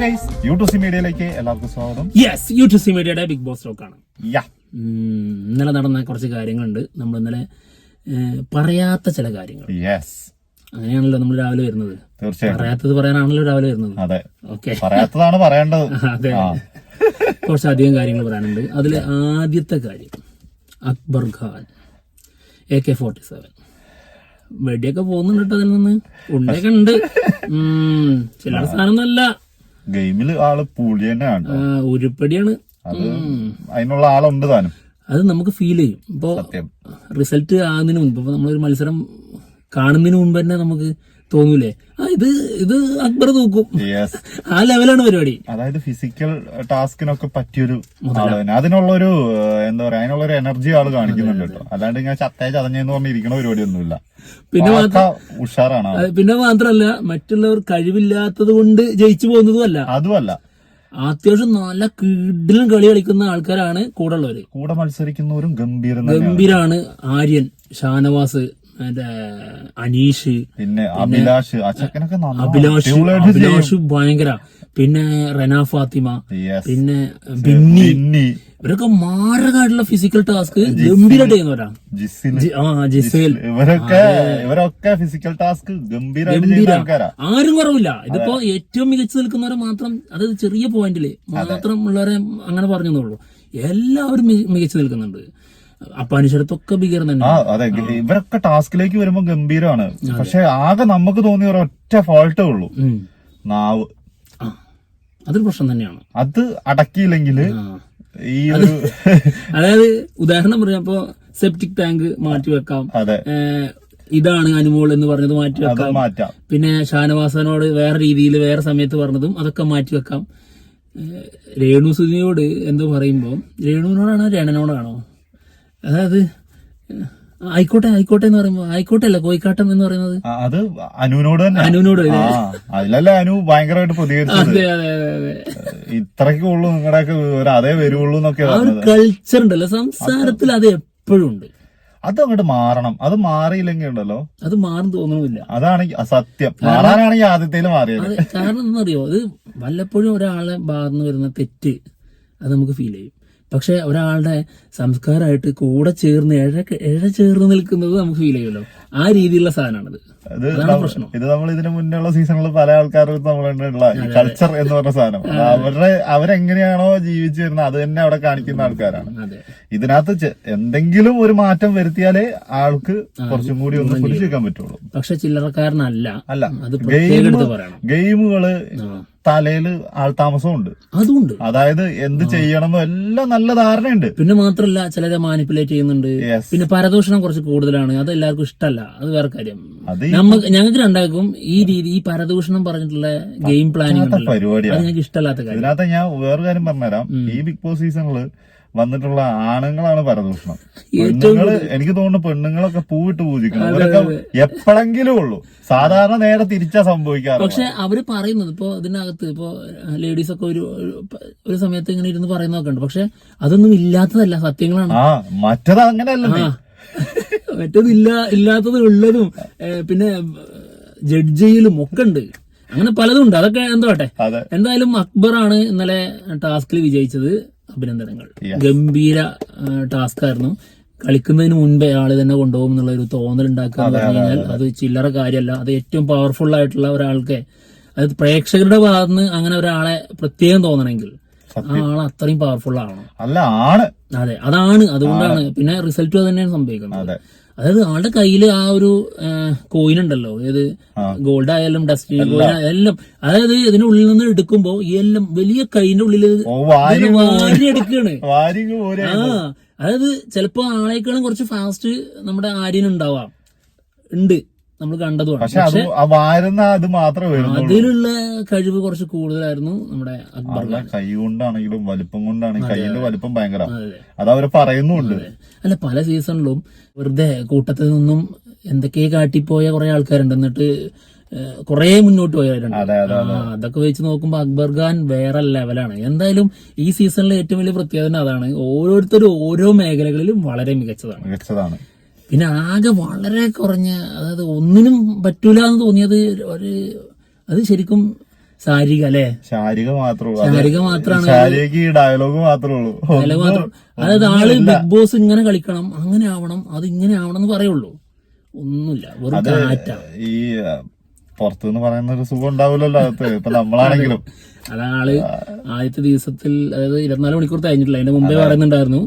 Guys U two C മീഡിയയിലേക്ക് എല്ലാവർക്കും സ്വാഗതം. യെസ് യു ടു സി മീഡിയയുടെ ബിഗ് ബോസ് ആണ്. യാ. ഇന്നലെ നടന്ന കുറച്ച് കാര്യങ്ങളുണ്ട്. നമ്മൾ ഇന്നലെ പറയാത്ത ചില കാര്യങ്ങൾ. യെസ് അങ്ങനെയാണല്ലോ നമ്മൾ രാവിലെ വരുന്നത്. പറയാത്തത് പറയാനാണല്ലോ രാവിലെ വരുന്നത്. അതെ. ഓക്കെ പറയാത്തതാണ് പറയേണ്ടത്. അതെ. കുറച്ചധികം കാര്യങ്ങൾ പറയാനുണ്ട്. അതിൽ ആദ്യത്തെ കാര്യം Akbar Khan A K forty seven വെടിയൊക്കെ പോകുന്നുണ്ട് അതിൽ നിന്ന്. ഉണ്ടൊക്കെ ഉണ്ട്. ചില സാധനം സാധനമൊന്നുമല്ല ഗെയിമിൽ ആൾ പുളി തന്നെയാണ്. ഉരുപ്പടിയാണ്. അത് അതിനുള്ള ആളുണ്ട് താനും. അത് നമുക്ക് ഫീൽ ചെയ്യും. ഇപ്പൊ റിസൾട്ട് ആകുന്നതിന് മുൻപ് ഇപ്പൊ നമ്മളൊരു മത്സരം കാണുന്നതിന് മുമ്പ് തന്നെ നമുക്ക് തോന്നൂലേ? ആ ഇത് ഇത് അക്ബർ തൂക്കും. ആ ലെവലാണ് പരിപാടി. അതായത് ഫിസിക്കൽ ടാസ്കിനൊക്കെ പറ്റിയൊരു അതിനുള്ളൊരു തന്നെ. അതിനുള്ള ഒരു എന്താ പറയാ അതിനുള്ള ഒരു എനർജി ആൾ കാണിക്കുന്നുണ്ട് കേട്ടോ. അല്ലാണ്ട് ഇങ്ങനെ ചത്തേ ചതഞ്ഞെന്ന് പറഞ്ഞ് ഇരിക്കണ പരിപാടിയൊന്നുമില്ല. പിന്നെ ഉഷാറാണ്. പിന്നെ മാത്രല്ല മറ്റുള്ളവർ കഴിവില്ലാത്തത് കൊണ്ട് ജയിച്ചു പോകുന്നതുമല്ല. അതുമല്ല. അത്യാവശ്യം നല്ല കിഡിലും കളി കളിക്കുന്ന ആൾക്കാരാണ് കൂടെ ഉള്ളവര്. കൂടെ മത്സരിക്കുന്നവരും ഗംഭീര ഗംഭീരാണ് ആര്യൻ ഷാനവാസ്. മറ്റേ അനീഷ് പിന്നെ അഭിലാഷ് അഭിലാഷ് അഭിലാഷ് ഭയങ്കര. പിന്നെ റെന ഫാത്തിമ പിന്നെ ബിന്നി. ഇവരൊക്കെ മാരകമായിട്ടുള്ള ഫിസിക്കൽ ടാസ്ക് ഗംഭീരമായിട്ട് ചെയ്യുന്നവരാ. ജിസിൽ ആ ജിസേൽ ഇവരൊക്കെ ഇവരൊക്കെ ഫിസിക്കൽ ടാസ്ക് ഗംഭീര. ആരും കുറവില്ല. ഇതിപ്പോ ഏറ്റവും മികച്ചു നിൽക്കുന്നവരെ മാത്രം അതായത് ചെറിയ പോയിന്റിൽ മാത്രം ഉള്ളവരെ അങ്ങനെ പറഞ്ഞെന്നുള്ളൂ എല്ലാവരും മികച്ചു നിൽക്കുന്നുണ്ട്. അപ്പൊ അനുസരത്തൊക്കെ ഭീകരം തന്നെ. ആ. അതെ ഇവരൊക്കെ ടാസ്കിലേക്ക് വരുമ്പോ ഗംഭീരമാണ്. പക്ഷെ ആകെ നമുക്ക് തോന്നിയ ഒരൊറ്റ ഫോൾട്ടേ ഉള്ളൂ. നാവ്. അതൊരു പ്രശ്നം തന്നെയാണ്. അത് അടക്കിയില്ലെങ്കിൽ ഈ ഒരു അതായത് ഉദാഹരണം പറഞ്ഞപ്പോ സെപ്റ്റിക് ടാങ്ക് മാറ്റി വെക്കാം. അതെ. ഇതാണ് അനുമോൾ എന്ന് പറഞ്ഞത് മാറ്റി വെക്കാം. മാറ്റാം. പിന്നെ ഷാനവാസനോട് വേറെ രീതിയിൽ വേറെ സമയത്ത് പറഞ്ഞതും അതൊക്കെ മാറ്റി വെക്കാം. രേണു സുധിയോട് എന്തോ പറയുമ്പോൾ രേണുവിനോടാണോ രേണനോടാണോ അതായത് ആയിക്കോട്ടെ ആയിക്കോട്ടെ എന്ന് പറയുമ്പോ ആയിക്കോട്ടെ അല്ല കോയിക്കാട്ടം എന്ന് പറയുന്നത്. അത് അനുവിനോട് തന്നെ. അനുവിനോട് അതിലല്ലേ അനു ഭയങ്കരമായിട്ട് പ്രതികരിച്ചത്. ഇത്രയ്ക്കേ ഉള്ളൂ നിങ്ങളുടെയൊക്കെ വിവരം അതേ വരുള്ളൂ എന്നൊക്കെ ആ ഒരു കൾച്ചർ ഉണ്ടല്ലോ സംസാരത്തിൽ അത് എപ്പോഴും ഉണ്ട്. അത് അങ്ങോട്ട് മാറണം. അത് മാറിയില്ലെങ്കിൽ ഉണ്ടല്ലോ. അത് മാറും തോന്നുന്നില്ല. അതാണ് സത്യം. മാറാനാണെങ്കിൽ ആദ്യത്തേൽ മാറിയത്. കാരണം എന്നറിയോ അത് വല്ലപ്പോഴും ഒരാളെ ബാർന്ന് വരുന്ന തെറ്റ് അത് നമുക്ക് ഫീൽ ചെയ്യും. പക്ഷെ ഒരാളുടെ സംസ്കാരമായിട്ട് കൂടെ ചേർന്ന് ഇഴ ഇഴ ചേർന്ന് നിൽക്കുന്നത് നമുക്ക് ഫീൽ ചെയ്യുമല്ലോ. ആ രീതിയിലുള്ള സാധനമാണത്. ഇത് നമ്മൾ ഇതിനു മുന്നുള്ള സീസണിൽ പല ആൾക്കാരും നമ്മളുള്ള കൾച്ചർ എന്ന് പറഞ്ഞ സാധനം. അവരുടെ അവരെങ്ങനെയാണോ ജീവിച്ചു വരുന്നത് അത് തന്നെ അവിടെ കാണിക്കുന്ന ആൾക്കാരാണ്. ഇതിനകത്ത് എന്തെങ്കിലും ഒരു മാറ്റം വരുത്തിയാലേ ആൾക്ക് കുറച്ചും കൂടി ഒന്ന് പിടിച്ചു വെക്കാൻ പറ്റുള്ളൂ. പക്ഷെ ചില്ലറക്കാരനല്ല. അല്ല ഗെയിമുകൾ ആൾ താമസം ഉണ്ട് അതുണ്ട്. അതായത് എന്ത് ചെയ്യണമെന്നോ എല്ലാം നല്ല ധാരണയുണ്ട്. പിന്നെ മാത്രല്ല ചിലരെ മാനിപ്പുലേറ്റ് ചെയ്യുന്നുണ്ട്. പിന്നെ പരദൂഷണം കുറച്ച് കൂടുതലാണ്. അത് എല്ലാവർക്കും ഇഷ്ടമല്ല അത് വേറെ കാര്യം. നമുക്ക് ഞങ്ങൾക്ക് രണ്ടാക്കും ഈ രീതി ഈ പരദൂഷണം പറഞ്ഞിട്ടുള്ള ഗെയിം പ്ലാനിങ് പരിപാടി ഞങ്ങൾക്ക് ഇഷ്ടമല്ലാത്ത കാര്യം. ഇതിനകത്ത് ഞാൻ വേറെ കാര്യം പറഞ്ഞുതരാം. ഈ ബിഗ് ബോസ് സീസണിൽ വന്നിട്ടുള്ള ആണുങ്ങളാണ് പരദൂഷണം. പെണ്ണുങ്ങൾ എനിക്ക് തോന്നുന്നു പെണ്ണുങ്ങളൊക്കെ പൂവിട്ട് പൂജിക്കണം. അവരൊക്കെ എപ്പോഴെങ്കിലും ഉള്ളൂ. സാധാരണ നേരെ തിരിച്ചാ സംഭവിക്കാറ്. പക്ഷെ അവർ പറയുന്നത് ഇപ്പൊ ഇതിനകത്ത് ഇപ്പൊ ലേഡീസ് ഒക്കെ ഒരു ഒരു- സമയത്ത് ഇങ്ങനെ ഇരുന്ന് പറയുന്നതൊക്കെ ഉണ്ട്. പക്ഷെ അതൊന്നും ഇല്ലാത്തതല്ല സത്യങ്ങളാണ്. ആ മറ്റത് അങ്ങനെയല്ലേ. മറ്റത് ഇല്ല ഇല്ലാത്തത് ഉള്ളതും പിന്നെ ജഡ്ജ് ചെയ്യലും ഒക്കെ ഉണ്ട്. അങ്ങനെ പലതും ഉണ്ട്. അതൊക്കെ എന്തോട്ടെ എന്തായാലും അക്ബറാണ് ഇന്നലെ ടാസ്കിൽ വിജയിച്ചത്. അഭിനന്ദനങ്ങൾ. ഗംഭീര ടാസ്ക് ആയിരുന്നു. കളിക്കുന്നതിന് മുൻപേ ആൾ തന്നെ കൊണ്ടുപോകും എന്നുള്ള ഒരു തോന്നൽ ഉണ്ടാക്കുക എന്ന് പറഞ്ഞു കഴിഞ്ഞാൽ അത്. ചില്ലറ കാര്യമല്ല. അത് ഏറ്റവും പവർഫുൾ ആയിട്ടുള്ള ഒരാൾക്ക് അത് പ്രേക്ഷകരുടെ ഭാഗത്തുനിന്ന് അങ്ങനെ ഒരാളെ പ്രത്യേകം തോന്നണമെങ്കിൽ ആ ആൾ അത്രയും പവർഫുൾ ആണോ അല്ല ആണ്. അതെ അതാണ്. അതുകൊണ്ടാണ് പിന്നെ റിസൾട്ട് തന്നെയാണ് സംഭവിക്കുന്നത്. അതായത് ആളുടെ കയ്യിൽ ആ ഒരു കോയിൻ ഉണ്ടല്ലോ. ഏത്? ഗോൾഡ് ആയാലും ഡസ്റ്റ് കോയിൻ എല്ലാം. അതായത് ഇതിനുള്ളിൽ നിന്ന് എടുക്കുമ്പോ ഈ എല്ലാം വലിയ കൈന്റെ ഉള്ളിൽ വാരി എടുക്കാണ്. ആ. അതായത് ചിലപ്പോ ആളെക്കാളും കുറച്ച് ഫാസ്റ്റ് നമ്മുടെ ആര്യൻ ഉണ്ടാവാം. ഉണ്ട്. നമ്മൾ കണ്ടതുമാണ്. പക്ഷെ വാരുന്ന അത് മാത്രമേ അതിലുള്ള കഴിവ് കുറച്ച് കൂടുതലായിരുന്നു നമ്മുടെ അക്ബർ കൈ കൊണ്ടാണെങ്കിലും വലിപ്പം കൊണ്ടാണെങ്കിലും വലിപ്പം ഭയങ്കര. അത് അവർ പറയുന്നുണ്ട്. അല്ല പല സീസണിലും വെറുതെ കൂട്ടത്തിൽ നിന്നും എന്തൊക്കെ കാട്ടിപ്പോയ കുറെ ആൾക്കാരുണ്ട്. എന്നിട്ട് കുറെ മുന്നോട്ട് പോയവരുണ്ട് അതെ, അതെ, അതൊക്കെ വെച്ച് നോക്കുമ്പോ അക്ബർ ഖാൻ വേറെ ലെവലാണ്. എന്തായാലും ഈ സീസണിലെ ഏറ്റവും വലിയ പ്രത്യേകത അതാണ്. ഓരോരുത്തരും ഓരോ മേഖലകളിലും വളരെ മികച്ചതാണ്. മികച്ചതാണ്. പിന്നെ ആകെ വളരെ കുറഞ്ഞ അതായത് ഒന്നിനും പറ്റൂല എന്ന് തോന്നിയത് ഒരു അത് ശരിക്കും ശാരീരിക അല്ലേ? ശാരിക മാത്രമേ ഉള്ളൂ. മാത്രമാണ്. മാത്രാണ് ഡയലോഗ് മാത്രമേ ഉള്ളൂ. ഡയലോഗ് അതായത് ആൾ ബിഗ് ബോസ് ഇങ്ങനെ കളിക്കണം അങ്ങനെ ആവണം അത് ഇങ്ങനെ ആവണം എന്ന് പറയുള്ളൂ. ഒന്നുമില്ല. വെറും കാറ്റ. ഈ പുറത്തുനിന്ന് പറയുന്ന ഒരു സുഖം ഉണ്ടാവില്ലല്ലോ അകത്ത് ഇപ്പൊ നമ്മളാണെങ്കിലും. അതാൾ ആദ്യത്തെ ദിവസത്തിൽ അതായത് ഇരുപത്തിനാല് മണിക്കൂർ കഴിഞ്ഞിട്ടില്ല. അതിന്റെ മുമ്പേ പറയുന്നുണ്ടായിരുന്നു.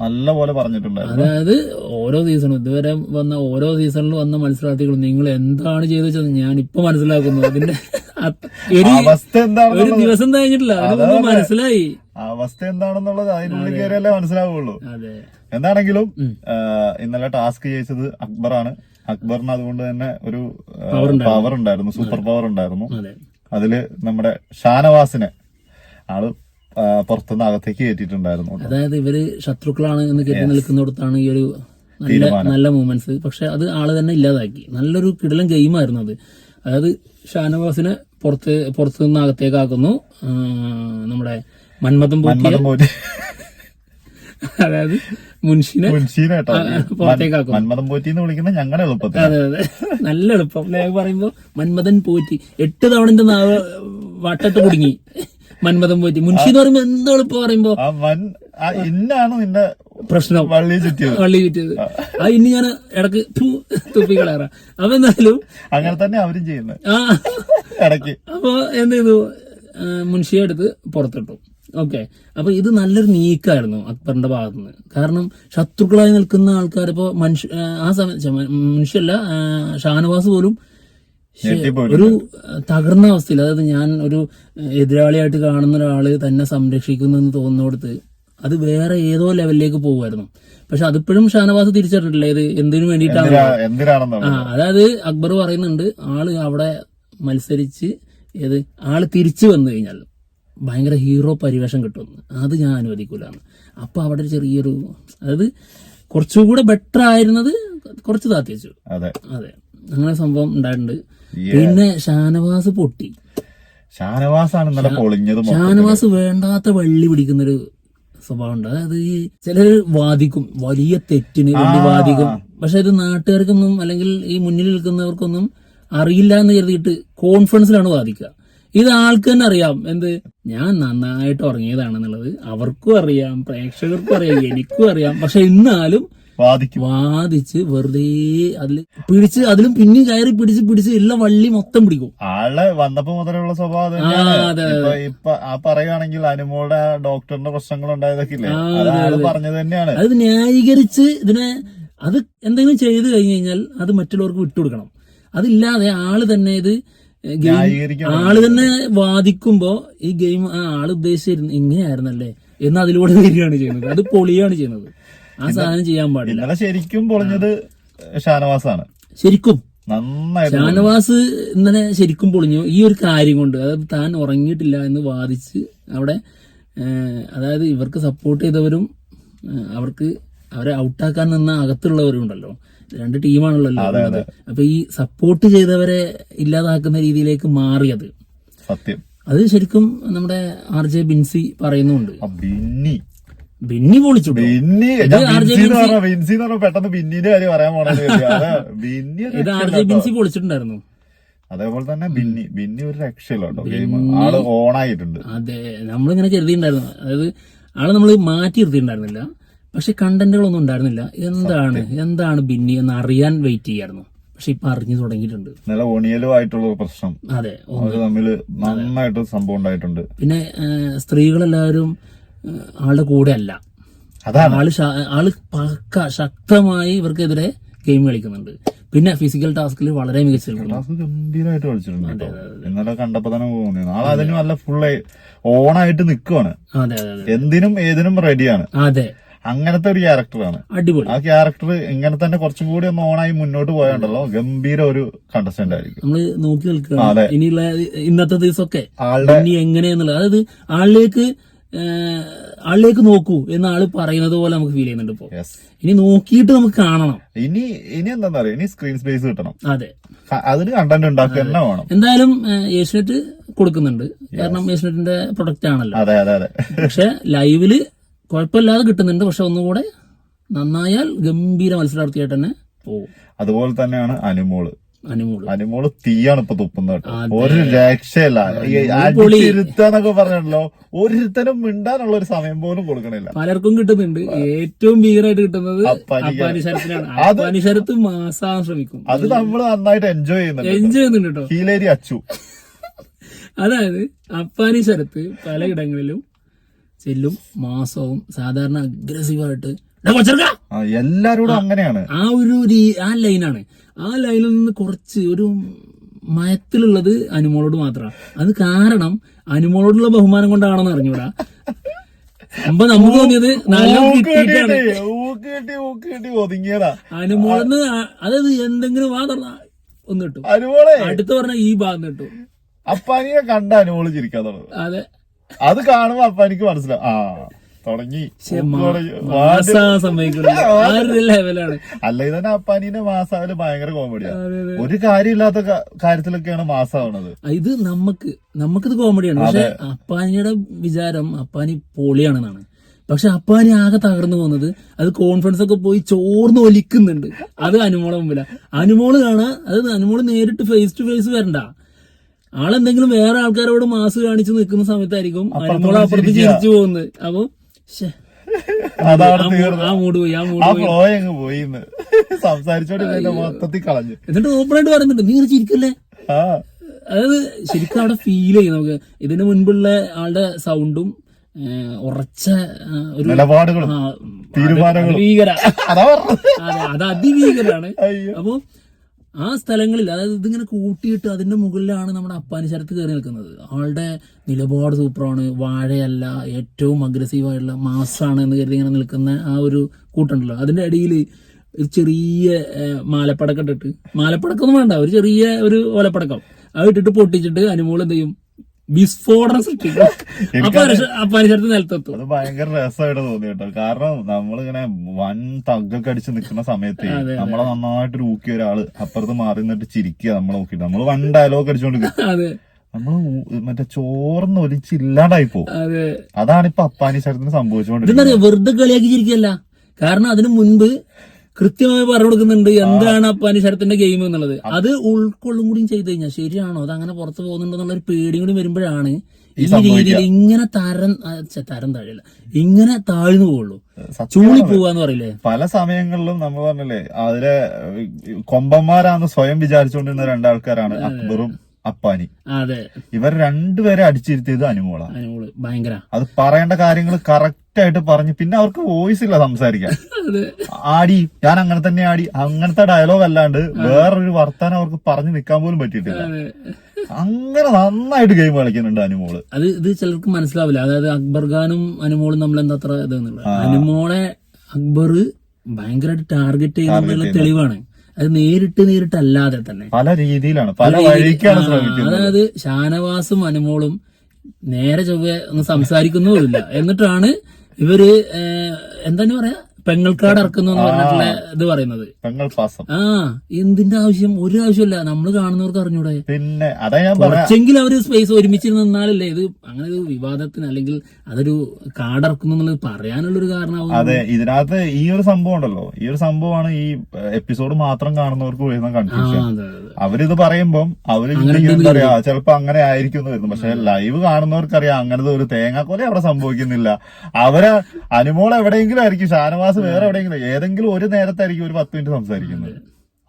നല്ല പോലെ പറഞ്ഞിട്ടുണ്ടായിരുന്നു. അതായത് ഓരോ സീസണും ഇതുവരെ വന്ന ഓരോ സീസണിലും വന്ന മത്സരാർത്ഥികളും നിങ്ങൾ എന്താണ് ചെയ്തു വെച്ചത് ഞാൻ ഇപ്പൊ മനസ്സിലാക്കുന്നു. അതിന്റെ അവസ്ഥ എന്താണ് ഒരു ദിവസം കഴിഞ്ഞിട്ടില്ല. മനസ്സിലായി. അവസ്ഥ എന്താണെന്നുള്ളത് അതിനുള്ളിൽ കയറിയല്ലേ മനസ്സിലാവുള്ളൂ എന്താണെങ്കിലും ഇന്നലെ ടാസ്ക് ചെയ്യിച്ചത് അക്ബറാണ്. അക്ബറിന് അതുകൊണ്ട് തന്നെ ഒരു. പവർ ഉണ്ടായിരുന്നു. സൂപ്പർ പവർ ഉണ്ടായിരുന്നു. അതെ. അതിൽ നമ്മുടെ ഷാനവാസിനെ ആൾ പുറത്തുനിന്ന് അകത്തേക്ക് കയറ്റിയിട്ടുണ്ടായിരുന്നു. അതായത് ഇവർ ശത്രുക്കളാണ് എന്ന് കയറ്റി നിൽക്കുന്നിടത്താണ് ഈ ഒരു നല്ല നല്ല മൂമെന്റ്സ് പക്ഷെ അത് ആൾ തന്നെ ഇല്ലാതാക്കി. നല്ലൊരു കിടലൻ ഗെയിമായിരുന്നു അത്. അതായത് ഷാനവാസിനെ പുറത്ത് പുറത്തു നിന്ന് അകത്തേക്ക് ആക്കുന്നു നമ്മുടെ മന്മഥം പോറ്റി അതായത് മുൻഷിനെ മുൻഷിനെ കേട്ടോ. ഈ പുറത്തേക്ക് ആക്കുന്നു മന്മഥൻ പോറ്റി എന്ന് വിളിക്കുന്ന ഞങ്ങളുടെ എളുപ്പത്തിൽ. അതെ അതെ. നല്ല എളുപ്പം. പറയുമ്പോ മന്മഥൻ പോറ്റി എട്ട് തവണ നാവ് വട്ടത്ത് കുടുങ്ങി. മന്മഥൻ പോയി മുൻഷി എന്ന് പറയുമ്പോ എന്ത് എളുപ്പം പറയുമ്പോ ഇന്നാണ് നിന്റെ പ്രശ്നം. വള്ളി ചുറ്റിയത്? വള്ളി ചുറ്റിയത്. ആ. ഇനി ഞാൻ ഇടയ്ക്ക് തുപ്പിക്കളയറ അപ്പൊ എന്തായാലും അങ്ങനെ തന്നെ അവരും ചെയ്യുന്നത് ആ. ഇടയ്ക്ക്. അപ്പൊ എന്ത് ചെയ്തു? മുൻഷിയെ എടുത്ത് പുറത്തിട്ടു. ഓക്കെ. അപ്പൊ ഇത് നല്ലൊരു നീക്കായിരുന്നു അക്ബറിന്റെ ഭാഗത്ത് നിന്ന് കാരണം ശത്രുക്കളായി നിൽക്കുന്ന ആൾക്കാർ ഇപ്പോ മനുഷ്യ ആ, സമയത്ത് മനുഷ്യല്ല ഷാനവാസ് പോലും. ഒരു തകർന്ന അവസ്ഥയിൽ അതായത് ഞാൻ ഒരു എതിരാളിയായിട്ട് കാണുന്ന ഒരാൾ തന്നെ സംരക്ഷിക്കുന്നു എന്ന് തോന്നുന്നിടത്ത് അത് വേറെ ഏതോ ലെവലിലേക്ക് പോകുമായിരുന്നു. പക്ഷെ അതിപ്പോഴും ഷാനവാസ് തിരിച്ചറിഞ്ഞിട്ടില്ല. ഇത് എന്തിനു വേണ്ടിയിട്ടാണ്? ആ അതായത് അക്ബർ പറയുന്നുണ്ട് ആൾ അവിടെ മത്സരിച്ച് ഏത് ആൾ തിരിച്ചു വന്നു കഴിഞ്ഞാൽ ഭയങ്കര ഹീറോ പരിവേഷം കിട്ടുമെന്ന് അത് ഞാൻ അനുവദിക്കൂലാണ് അപ്പൊ അവിടെ ചെറിയൊരു അതായത് കുറച്ചുകൂടെ ബെറ്റർ ആയിരുന്നത് കുറച്ച് താത്തിച്ചു അതെ. അതെ. അങ്ങനെ സംഭവം ഉണ്ടായിട്ടുണ്ട്. പിന്നെ ഷാനവാസ് പൊട്ടി. ഷാനവാസാണ് ഇന്നലെ പൊളിഞ്ഞത്. ഷാനവാസ് വേണ്ടാത്ത വള്ളി പിടിക്കുന്നൊരു സ്വഭാവം ഉണ്ട് അതായത് ഈ ചിലർ വാദിക്കും. വലിയ തെറ്റിന് വേണ്ടി വാദിക്കും. പക്ഷെ ഇത് നാട്ടുകാർക്കൊന്നും അല്ലെങ്കിൽ ഈ മുന്നിൽ നിൽക്കുന്നവർക്കൊന്നും അറിയില്ല എന്ന് കരുതിയിട്ട് കോൺഫിഡൻസിലാണ് വാദിക്കുക. ഇത് ആൾക്ക് തന്നെ അറിയാം. എന്ത്? ഞാൻ നന്നായിട്ട് ഉറങ്ങിയതാണെന്നുള്ളത് അവർക്കും അറിയാം പ്രേക്ഷകർക്കും അറിയാം എനിക്കും അറിയാം. പക്ഷെ എന്നാലും വാദിച്ച് വെറുതെ അതിൽ പിടിച്ച് അതിലും പിന്നെയും കയറി പിടിച്ച് പിടിച്ച് എല്ലാ വള്ളി മൊത്തം പിടിക്കും. ആളെ വന്നപ്പോ മുതലുള്ള സ്വഭാവം ഇപ്പൊ ആ പറയുകയാണെങ്കിൽ അനുമോളുടെ ഡോക്ടറിന്റെ പ്രശ്നങ്ങൾ ഉണ്ടായതൊക്കെ ഇല്ലേ. പറഞ്ഞത് തന്നെയാണ്. അത് ന്യായീകരിച്ച് ഇതിനെ അത് എന്തെങ്കിലും ചെയ്തു കഴിഞ്ഞു കഴിഞ്ഞാൽ അത് മറ്റുള്ളവർക്ക് വിട്ടുകൊടുക്കണം അതില്ലാതെ ആൾ തന്നെ ഇത് ആൾ തന്നെ വാദിക്കുമ്പോ ഈ ഗെയിം ആ ആൾ ഉദ്ദേശിച്ചിരുന്നു ഇങ്ങനെയായിരുന്നല്ലേ? എന്ന് അതിലൂടെ വരികയാണ് ചെയ്യുന്നത്. അത് പൊളിയാണ് ചെയ്യുന്നത്. ആ സാധനം ചെയ്യാൻ പാടില്ല. ഇന്നലെ ശരിക്കും പൊളിഞ്ഞത് ഷാനവാസാണ്. ശരിക്കും. നന്നായിട്ട് ഷാനവാസ് ഇന്നലെ ശരിക്കും പൊളിഞ്ഞു. ഈ ഒരു കാര്യം കൊണ്ട് അതായത് താൻ ഉറങ്ങിയിട്ടില്ല എന്ന് വാദിച്ച് അവിടെ അതായത് ഇവർക്ക് സപ്പോർട്ട് ചെയ്തവരും അവർക്ക് അവരെ ഔട്ടാക്കാൻ നിന്ന അകത്തുള്ളവരും ഉണ്ടല്ലോ. രണ്ട് ടീമാണല്ലോ. അപ്പൊ ഈ സപ്പോർട്ട് ചെയ്തവരെ ഇല്ലാതാക്കുന്ന രീതിയിലേക്ക് മാറിയത് സത്യം. അത് ശരിക്കും നമ്മുടെ ആർ ജെ ബിൻസി പറയുന്നുണ്ട്. ബിന്നി. ബിന്നി പൊളിച്ചു ബിന്നി ബിൻസി എന്ന് പറഞ്ഞ ബിൻസി പെട്ടെന്ന് ബിന്നിന്റെ കാര്യം പറയാൻ പോണത് ബിന്നി ഒരു ഇത് ആർ ജെ ബിൻസി പൊളിച്ചിട്ടുണ്ടായിരുന്നു. അതേപോലെ തന്നെ ബിന്നി ബിന്നി ഒരു രക്ഷയില്ല കേട്ടോ ഗെയിം ആൾ ഓണായിട്ടുണ്ട് അതെ നമ്മളിങ്ങനെ കരുതിണ്ടായിരുന്നു അതായത് ആളെ നമ്മൾ മാറ്റി നിർത്തിയിട്ടുണ്ടായിരുന്നില്ല. പക്ഷെ കണ്ടന്റുകളൊന്നും ഉണ്ടായിരുന്നില്ല. എന്താണ് എന്താണ് ബിന്നി എന്ന് അറിയാൻ വെയിറ്റ് ചെയ്യായിരുന്നു. പക്ഷെ ഇപ്പൊ അറിഞ്ഞു തുടങ്ങിയിട്ടുണ്ട്. നല്ല ഒണിയലുമായിട്ടുള്ള പ്രശ്നം. അതെ തമ്മിൽ നന്നായിട്ട് സംഭവം ഉണ്ടായിട്ടുണ്ട്. പിന്നെ സ്ത്രീകളെല്ലാവരും ആളുടെ കൂടെ അല്ല ആൾ ആൾ പക്ക ശക്തമായി ഇവർക്കെതിരെ ഗെയിം കളിക്കുന്നുണ്ട്. പിന്നെ ഫിസിക്കൽ ടാസ്കിൽ വളരെ മികച്ച ഗംഭീരമായിട്ട് കളിച്ചിട്ടുണ്ട് കേട്ടോ. ഇന്നലെ കണ്ടപ്പോ തന്നെ അതിന് നല്ല ഫുൾ ഓണായിട്ട് നിൽക്കുവാണ് എന്തിനും ഏതിനും റെഡിയാണ് അതെ. അങ്ങനത്തെ ഒരു ക്യാരക്ടറാണ് അടിപൊളി. ആ ക്യാരക്ടർ ഇങ്ങനെ തന്നെ കുറച്ചും കൂടി ഒന്ന് ഓണായി മുന്നോട്ട് പോയാണ്ടല്ലോ ഗംഭീര ഒരു കണ്ടസ്റ്റന്റ് ആയിരിക്കും. നമ്മൾ നോക്കി നിൽക്കുക. ഇനിയുള്ള ഇന്നത്തെ ദിവസമൊക്കെ ആളുടെ ഇനി എങ്ങനെയെന്നുള്ളത്. അതായത് ആളിലേക്ക് ആളിലേക്ക് നോക്കൂ എന്ന് ആൾ പറയുന്നത് പോലെ നമുക്ക് ഫീൽ ചെയ്യുന്നുണ്ട് ഇപ്പൊ. ഇനി നോക്കിയിട്ട് നമുക്ക് കാണണം. ഇനി ഇനി എന്താ പറയാ ഇനി സ്ക്രീൻ സ്പേസ് കിട്ടണം. അതെ. അതിന് കണ്ടന്റ് ഉണ്ടാക്കുക വേണം. എന്തായാലും ഏഷ്യനെറ്റ് കൊടുക്കുന്നുണ്ട്. കാരണം ഏഷ്യനെറ്റിന്റെ പ്രൊഡക്റ്റ് ആണല്ലോ. അതെ അതെ അതെ. പക്ഷെ ലൈവിൽ കുഴപ്പമില്ലാതെ കിട്ടുന്നുണ്ട്. പക്ഷെ ഒന്നുകൂടെ നന്നായാൽ ഗംഭീര മത്സരാർത്ഥിയായിട്ട് തന്നെ പോകും അതുപോലെ തന്നെയാണ് അനുമോൾ. അനുമോൾ. അനുമോൾ തീയാണ് ഇപ്പൊ തുപ്പുന്നത് ഒരു രക്ഷയില്ല. അടിച്ചിരുത്താന്നൊക്കെ പറഞ്ഞല്ലോ. ഒരുത്തനും മിണ്ടാനുള്ള ഒരു സമയം പോലും കൊടുക്കണില്ല. പലർക്കും കിട്ടുന്നുണ്ട്. ഏറ്റവും ഭീകരമായിട്ട് കിട്ടുന്നത് അപ്പാനിശരത്ത് മാസാൻ ശ്രമിക്കും. അത് നമ്മൾ നന്നായിട്ട് എൻജോയ് ചെയ്യുന്നുണ്ട് എൻജോയ് ചെയ്യുന്നുണ്ട് കേട്ടോ. ഹീലേരി അച്ചു. അതായത് അപ്പാനിശരത്ത് പലയിടങ്ങളിലും ചെല്ലും മാസവും സാധാരണ അഗ്രസീവായിട്ട് എല്ലാരോടും അങ്ങനെയാണ്. ആ ഒരു ആ ലൈനാണ്. ആ ലൈനിൽ നിന്ന് കുറച്ച് ഒരു മയത്തിലുള്ളത് അനുമോളോട് മാത്രമാണ് അത് കാരണം അനുമോളോടുള്ള ബഹുമാനം കൊണ്ടാണെന്ന് അറിഞ്ഞൂടാ. അപ്പൊ നമുക്ക് തോന്നിയത് നല്ല ഒതുങ്ങിയതാ. അനുമോളന്ന് അതായത് എന്തെങ്കിലും വാ തുറന്ന ഒന്ന് കിട്ടും. അനുമോളെ. അടുത്ത് പറഞ്ഞ ഈ ഭാഗം കിട്ടും. അപ്പാനിയെ കണ്ട അനുമോൾ ചിരിക്കാൻ തുടങ്ങും. അതെ. അത് കാണുമ്പോ അപ്പാനിക്ക് മനസ്സിലാവും. ആ. തുടങ്ങി. ലെവലാണ് അല്ല തന്നെ അപ്പാനിന്റെ മാസാവിൽ ഭയങ്കര കോമഡിയാണ്. ഒരു കാര്യമില്ലാത്ത കാര്യത്തിലൊക്കെയാണ് മാസാവണത്. ഇത് നമുക്ക് നമുക്കിത് കോമഡിയാണ് പക്ഷെ അപ്പാനിയുടെ വിചാരം അപ്പാനി പൊളിയാണെന്നാണ്. പക്ഷെ അപ്പാനി ആകെ തകർന്നു പോകുന്നത് അത് കോൺഫിഡൻസ് ഒക്കെ പോയി ചോർന്ന് ഒലിക്കുന്നുണ്ട്. അത് അനുമോളെ മുമ്പില. അനുമോൾ കാണാ അത് അനുമോൾ നേരിട്ട് ഫേസ് ടു ഫേസ് വരണ്ട. ആളെന്തെങ്കിലും വേറെ ആൾക്കാരോട് മാസ് കാണിച്ച് നിൽക്കുന്ന സമയത്തായിരിക്കും അനുമോൾ അപ്പുറത്ത് ചിരിച്ചു പോകുന്നത്. അപ്പൊ അതാണ് ആ പോയി സംസാരിച്ചോണ്ട് മൊത്തത്തിൽ കളഞ്ഞു. എന്നിട്ട് ഓപ്പണായിട്ട് പറയുന്നുണ്ട് നീ ചിരിക്കല്ലേ? ആ. അതായത് ശരിക്കും അവിടെ ഫീൽ ചെയ്യും നമുക്ക്. ഇതിന് മുൻപുള്ള ആളുടെ സൗണ്ടും ഉറച്ച ഒരു നിലപാടുകളും തീരുമാനങ്ങളും. അത് ഭീകര അതാ അതെ അത് അതിഭീകരാണ്. അപ്പൊ ആ സ്ഥലങ്ങളിൽ അതായത് ഇതിങ്ങനെ കൂട്ടിയിട്ട് അതിന്റെ മുകളിലാണ് നമ്മുടെ അപ്പാനി ശരത്ത് കയറി നിൽക്കുന്നത്. ആളുടെ നിലപാട് സൂപ്പറാണ്. വാഴയല്ല ഏറ്റവും അഗ്രസീവായിട്ടുള്ള മാസാണ് എന്ന് കരുതി ഇങ്ങനെ നിൽക്കുന്ന ആ ഒരു കൂട്ടുണ്ടല്ലോ. അതിന്റെ അടിയിൽ ഒരു ചെറിയ മാലപ്പടക്കം ഇട്ടിട്ട് മാലപ്പടക്കം വേണ്ട ഒരു ചെറിയ ഒരു ഓലപ്പടക്കം. അത് ഇട്ടിട്ട് പൊട്ടിച്ചിട്ട് അനുമോൾ എന്ത് ചെയ്യും? വിസ്ഫോടനം സൃഷ്ടിക്കും ശരത്ത് നിലത്തെത്തും. അത് ഭയങ്കര രസമായിട്ട് തോന്നി കേട്ടോ. കാരണം നമ്മളിങ്ങനെ വൻ തഗ്ഗൊക്കെ അടിച്ച് നിൽക്കുന്ന സമയത്ത് നമ്മളെ നന്നായിട്ട് ഊക്കിയ ഒരാൾ അപ്പുറത്ത് മാറി നിന്നിട്ട് ചിരിക്കുക നമ്മളെ നോക്കിട്ട് നമ്മൾ വൺ ഡയലോഗ് അടിച്ചോണ്ട് നമ്മൾ മറ്റേ ചോർന്ന് ഒലിച്ചില്ലാണ്ടായി പോകും അതെ. അതാണ് ഇപ്പൊ അപ്പാനി ശരത്തിന് സംഭവിച്ചുകൊണ്ടിരിക്കുന്നത് വെറുതെ കളിയാക്കി ചിരിക്കല്ല കാരണം അതിനു മുൻപ് കൃത്യമായി പറഞ്ഞു കൊടുക്കുന്നുണ്ട് എന്താണ് അപ്പാനി ശരത്തിന്റെ ഗെയിം എന്നുള്ളത്. അത് ഉൾക്കൊള്ളും കൂടിയും ചെയ്തു കഴിഞ്ഞാൽ ശരിയാണോ? അത് അങ്ങനെ പുറത്ത് പോകുന്നുണ്ടെന്നുള്ള ഒരു പേടിയും കൂടി വരുമ്പോഴാണ് ഈ രീതിയിൽ ഇങ്ങനെ തരം തരം താഴില്ല ഇങ്ങനെ താഴ്ന്നു പോവുള്ളൂ. ചൂളി പോവാന്ന് പറയില്ലേ? പല സമയങ്ങളിലും നമ്മൾ പറഞ്ഞില്ലേ അതിലെ കൊമ്പന്മാരാന്ന് സ്വയം വിചാരിച്ചുകൊണ്ടിരുന്ന രണ്ടാൾക്കാരാണ് അക്ബറും അപ്പാനി. അതെ. ഇവർ രണ്ടുപേരെ അടിച്ചിരുത്തിയത് അനുമോള. അനുമോൾ. ഭയങ്കര. അത് പറയേണ്ട കാര്യങ്ങൾ കറക്റ്റ് ആയിട്ട് പറഞ്ഞു പിന്നെ അവർക്ക് വോയിസ് ഇല്ല സംസാരിക്കാൻ ആടി ഞാൻ അങ്ങനെ തന്നെ ആടി. അങ്ങനത്തെ ഡയലോഗ് അല്ലാണ്ട് വേറൊരു വർത്താനം അവർക്ക് പറഞ്ഞു നിൽക്കാൻ പോലും പറ്റിയിട്ടില്ല. അങ്ങനെ നന്നായിട്ട് ഗെയിം കളിക്കുന്നുണ്ട് അനുമോൾ. അത് ഇത് ചിലർക്ക് മനസ്സിലാവില്ല. അതായത് അക്ബർ ഖാനും അനുമോളും നമ്മൾ എന്താ അത്ര ഇതെന്നുള്ളത് അനുമോളെ അക്ബർ ഭയങ്കരമായിട്ട് ടാർഗറ്റ് ചെയ്യുന്നുള്ള തെളിവാണ്. അത് നേരിട്ട് നേരിട്ട് അല്ലാതെ തന്നെ. പല രീതിയിലാണ്. പല വഴിക്കാണ് അതായത് ഷാനവാസും അനുമോളും നേരെ ചൊവ്വെ ഒന്ന് സംസാരിക്കുന്നതുമില്ല. എന്നിട്ടാണ് ഇവർ എന്താണ് പറയാ? പെങ്ങൾക്കാട് ഇറക്കുന്നു പറഞ്ഞിട്ടുള്ള ഇത് പറയുന്നത്. പെങ്ങൾ പാസം ആ എന്തിന്റെ ആവശ്യം? ഒരു ആവശ്യമില്ല നമ്മൾ കാണുന്നവർക്ക് അറിഞ്ഞൂടെ? പിന്നെ അതാ ഞാൻ കുറച്ചെങ്കിലും അവർ സ്പേസ് ഒരുമിച്ച് നിന്നാലല്ലേ ഇത് അങ്ങനെ ഒരു വിവാദത്തിന് അല്ലെങ്കിൽ അതൊരു കാടിറക്കുന്നു എന്നുള്ളത് പറയാനുള്ളൊരു കാരണമാവും അതെ ഇതിനകത്ത് ഈ ഒരു സംഭവം ഉണ്ടല്ലോ. ഈ ഒരു സംഭവമാണ് ഈ എപ്പിസോഡ് മാത്രം കാണുന്നവർക്ക് വരുന്ന കൺഫ്യൂഷൻ. അവരിത് പറയുമ്പം അവർ അറിയാം ചിലപ്പോ അങ്ങനെ ആയിരിക്കും വരുന്നു. പക്ഷെ ലൈവ് കാണുന്നവർക്കറിയാം അങ്ങനത്തെ ഒരു തേങ്ങാക്കൊല അവിടെ സംഭവിക്കുന്നില്ല. അവർ അനുമോൾ എവിടെയെങ്കിലും ആയിരിക്കും ഷാനവാസ് വേറെ എവിടെയെങ്കിലും. ഏതെങ്കിലും ഒരു നേരത്തായിരിക്കും ഒരു പത്ത് മിനിറ്റ് സംസാരിക്കുന്നത്.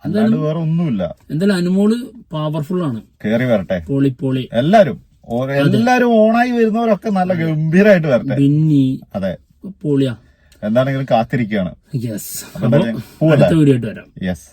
അല്ലാണ്ട് വേറെ ഒന്നുമില്ല. എന്തായാലും അനുമോൾ പവർഫുൾ ആണ്. കേറി വരട്ടെ. പൊളി പൊളി. എല്ലാരും. എല്ലാരും ഓണായി വരുന്നവരൊക്കെ നല്ല ഗംഭീരമായിട്ട് വരട്ടെ. ബിന്നി. അതെ. പൊളിയാ. എന്താണെങ്കിലും കാത്തിരിക്കുകയാണ്. യെസ് അടുത്ത വീഡിയോ ആയിട്ട് വരാം. യെസ്.